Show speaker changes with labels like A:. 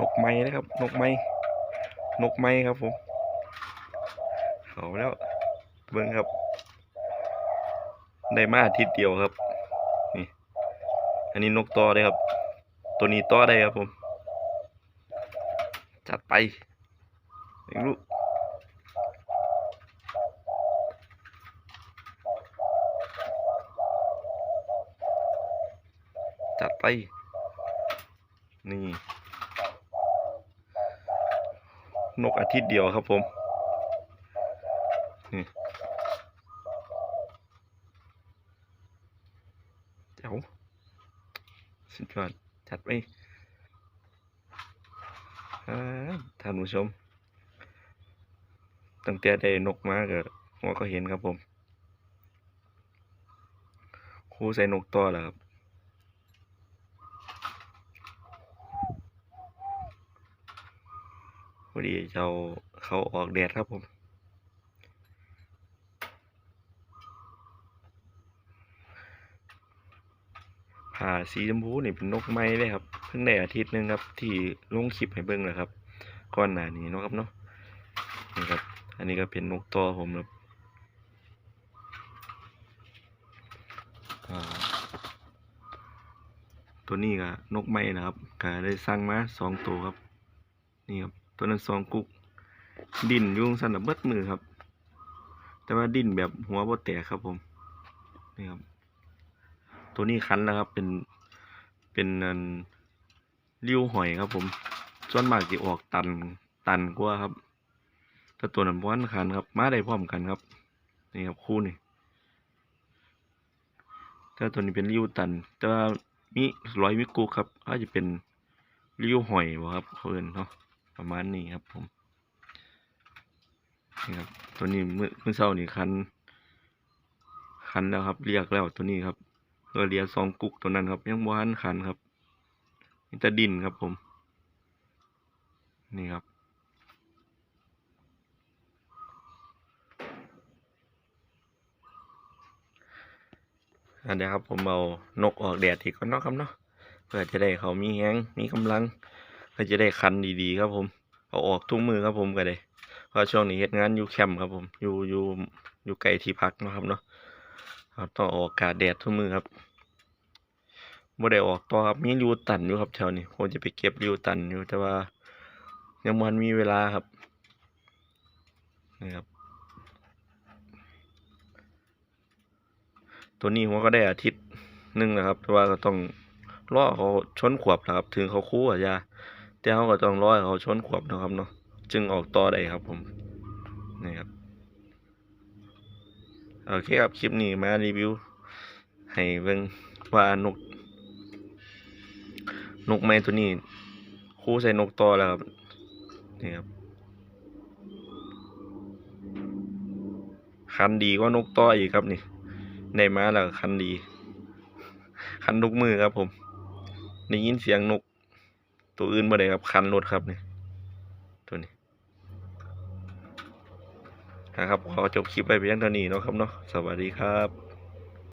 A: นกไม้นะครับ นกไม้นกไม้ครับผมเอาแล้วเบิ่งครับได้มาอาทิตย์เดียวครับ นี่ อันนี้นกต่อเลยครับ ตัวนี้ต่อได้ครับผม จัดไปเลี้ยงลูกจัดไป นี่ นกอาทิตย์เดียวครับผมเจ้าสุดยอดจัดไปอ่าท่านผู้ชม ตั้งแต่ได้นกมาก็หัวก็เห็นครับผม ครูใส่นกต่อแล้วครับ พอดีเจ้าเขาออกแดดครับผมผ่าสีชมพูนี่เป็นนกไม้เลยครับ เพิ่งได้อาทิตย์หนึงครับ ที่ลงคลิปให้เบิ่งแหละครับก่อนหนานี้นะครับเนาะนี่ครับ อันนี้ก็เป็นนกตัวผมครับตัวนี้ก็นกไม้นะครับก็ได้สั่งมาสองตัวครับ นี่ครับ ตัวนั้นสองกุก ดินยุ่งสันนะเบิดมือครับ แต่ว่าดินแบบหัวบ่แตกครับผมนี่ครับ ตัวนี้คันแล้วครับ เป็นเป็นอันริ้วหอยครับ ผมส่วนมากจะออกตันตันกว่าครับแต่ตัวนั้นบ้านคันครับ มาได้พร้อมกันครับ นี่ครับคู่นี่แต่ตัวนี้เป็นริ้วตัน แต่ว่ามีร้อยมิกุครับ อาจจะเป็นริ้วหอยบ่ครับเขาเอินเนาะ ประมาณนี้ครับผมนี่ครับตัวนี้เมื่อเมื่อเช้านี่คันคันแล้วครับ เรียกแล้วตัวนี้ครับเรือเรียสองกุกตัวนั้นครับ ยังบ้านคันครับนี่แตะดินครับผม นี่ครับอันนี้ครับผมเอานกออกแดดทีก่อนเนาะครับเนาะเพื่อจะได้เขามีแฮงมีกำลัง เพื่อจะได้คันดีๆครับผม เอาออกทุกมือครับผมก็ได้เพราะช่วงนี้เฮ็ดงานอยู่แคมป์ครับผมอยู่อยู่อยู่ไกลที่พักนะครับเนาะครับต้องออกกาแดดทุกมือครับบ่ได้ออกต่อครับมีริวตันอยู่ครับแถวนี้ผมจะไปเก็บริวตันอยู่แต่ว่า ยังมันมีเวลาครับนี่ครับ ตัวนี้ผมก็ได้อาทิตย์หนึงนะครับแต่ว่าก็ต้องรอเขาชนขวบนะครับ ถึงเขาคู่อะยา แต่เขาก็ต้องรอให้เขาชนขวบนะครับเนาะจึงออกต่อได้ครับผมนี่ครับโอเคครับคลิปนี้มารีวิว ให้เบิ่งว่านก นกไม้ตัวนี้ คู่ใส่นกต่อแล้วครับนี่ครับคันดีกว่านกต่ออีกครับนี่ได้มาแล้วคันดี คันทุกมือครับผมได้ยินเสียงนก ตัวอื่นบ่ได้ครับคันรถครับนี่ตัวนี้นะครับขอจบคลิปไปเพียงเท่านี้เนาะครับเนาะสวัสดีครับ